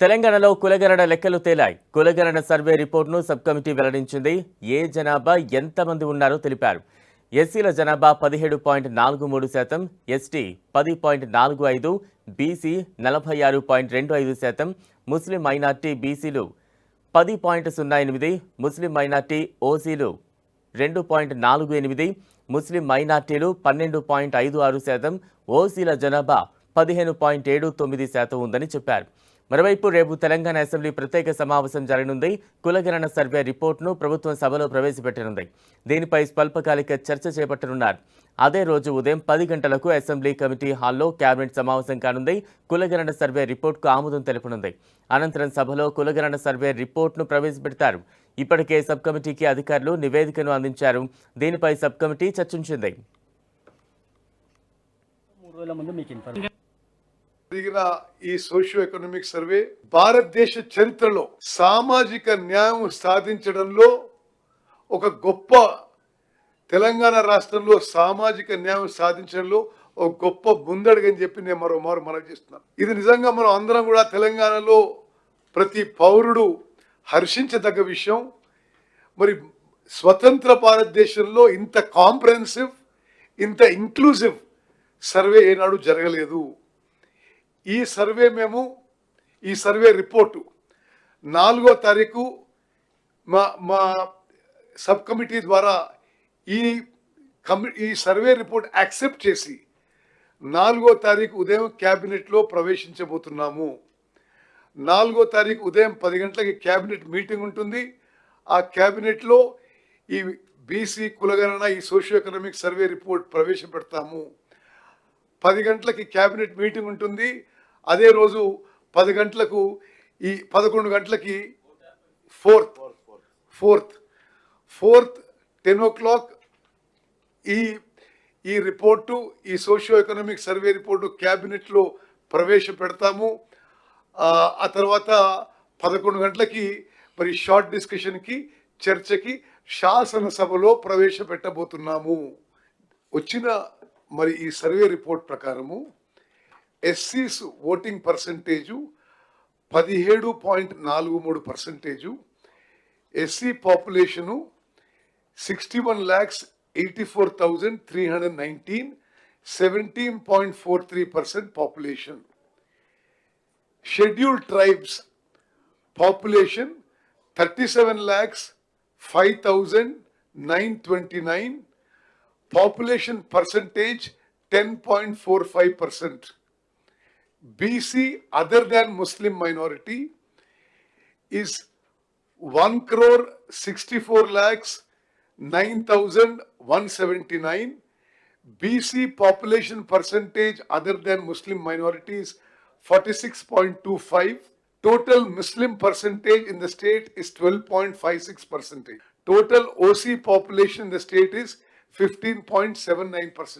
తెలంగాణలో కులగణన లెక్కలు తేలాయి. కులగణన సర్వే రిపోర్టును సబ్ కమిటీ వెల్లడించింది. ఏ జనాభా ఎంతమంది ఉన్నారో తెలిపారు. ఎస్సీల జనాభా పదిహేడు పాయింట్ నాలుగు మూడు శాతం ఎస్టీ పది పాయింట్ నాలుగు ఐదు బీసీ నలభై ఆరు పాయింట్ రెండు ఐదు శాతం ముస్లిం మైనార్టీ బీసీలు పది పాయింట్ సున్నా ఎనిమిది ముస్లిం మైనార్టీ ఓసీలు రెండు పాయింట్ నాలుగు ఎనిమిది ముస్లిం మైనార్టీలు పన్నెండు పాయింట్ ఐదు ఆరు శాతం ఓసీల జనాభా పదిహేను పాయింట్ ఏడు తొమ్మిది శాతం ఉందని చెప్పారు. మరోవైపు రేపు తెలంగాణ అసెంబ్లీ ప్రత్యేక సమావేశం జరగనుంది. కులగణన సర్వే రిపోర్టును ప్రభుత్వం సభలో ప్రవేశపెట్టనుంది. దీనిపై స్వల్పకాలిక చర్చ చేపట్టనున్నారు. అదే రోజు ఉదయం పది గంటలకు అసెంబ్లీ కమిటీ హాల్లో కేబినెట్ సమావేశం కానుంది. కులగణన సర్వే రిపోర్టుకు ఆమోదం తెలుపనుంది. అనంతరం సభలో కులగణన సర్వే రిపోర్టును ప్రవేశపెడతారు. ఇప్పటికే సబ్ కమిటీకి అధికారులు నివేదికను అందించారు. దీనిపై సబ్ కమిటీ చర్చించింది. జరిగిన ఈ సోషియో ఎకనామిక్ సర్వే భారతదేశ చరిత్రలో సామాజిక న్యాయం సాధించడంలో ఒక గొప్ప తెలంగాణ రాష్ట్రంలో సామాజిక న్యాయం సాధించడంలో ఒక గొప్ప ముందడుగని చెప్పి నేను మరో మరో మనవి చేస్తున్నాను. ఇది నిజంగా మనం అందరం కూడా తెలంగాణలో ప్రతి పౌరుడు హర్షించదగ్గ విషయం. మరి స్వతంత్ర భారతదేశంలో ఇంత కాంప్రహెన్సివ్ ఇంత ఇంక్లూజివ్ సర్వే ఏనాడు జరగలేదు. ఈ సర్వే మేము ఈ సర్వే రిపోర్టు. నాలుగో తారీఖు మా మా సబ్ కమిటీ ద్వారా ఈ కమి ఈ సర్వే రిపోర్ట్ యాక్సెప్ట్ చేసి నాలుగో తారీఖు ఉదయం క్యాబినెట్లో ప్రవేశించబోతున్నాము. నాలుగో తారీఖు ఉదయం పది గంటలకి క్యాబినెట్ మీటింగ్ ఉంటుంది. ఆ క్యాబినెట్లో ఈ బీసీ కులగణన ఈ సోషియో ఎకనామిక్ సర్వే రిపోర్ట్ ప్రవేశపెడతాము. పది గంటలకి క్యాబినెట్ మీటింగ్ ఉంటుంది. అదే రోజు పది గంటలకు ఈ పదకొండు గంటలకి fourth. Fourth. Fourth ten o'clock ఈ ఈ రిపోర్టు ఈ సోషియో ఎకనామిక్ సర్వే రిపోర్టు క్యాబినెట్లో ప్రవేశపెడతాము. ఆ, తర్వాత పదకొండు గంటలకి మరి షార్ట్ డిస్కషన్కి చర్చకి శాసనసభలో ప్రవేశపెట్టబోతున్నాము. వచ్చిన మరి ఈ సర్వే రిపోర్ట్ ప్రకారము ఎస్సీస్ ఓటింగ్ పర్సంటేజు పదిహేడు పాయింట్ నాలుగు మూడు percentage SC population sixty one lakhs eighty four thousand three hundred nineteen seventeen point four three percent population scheduled tribes population thirty seven lakhs five thousand nine twenty nine population percentage 10.45 percent. BC other than Muslim minority is 1 crore 64 lakhs 9,179. BC population percentage other than Muslim minorities 46.25. Total Muslim percentage in the state is 12.56 percentage. Total OC population in the state is 15.79%.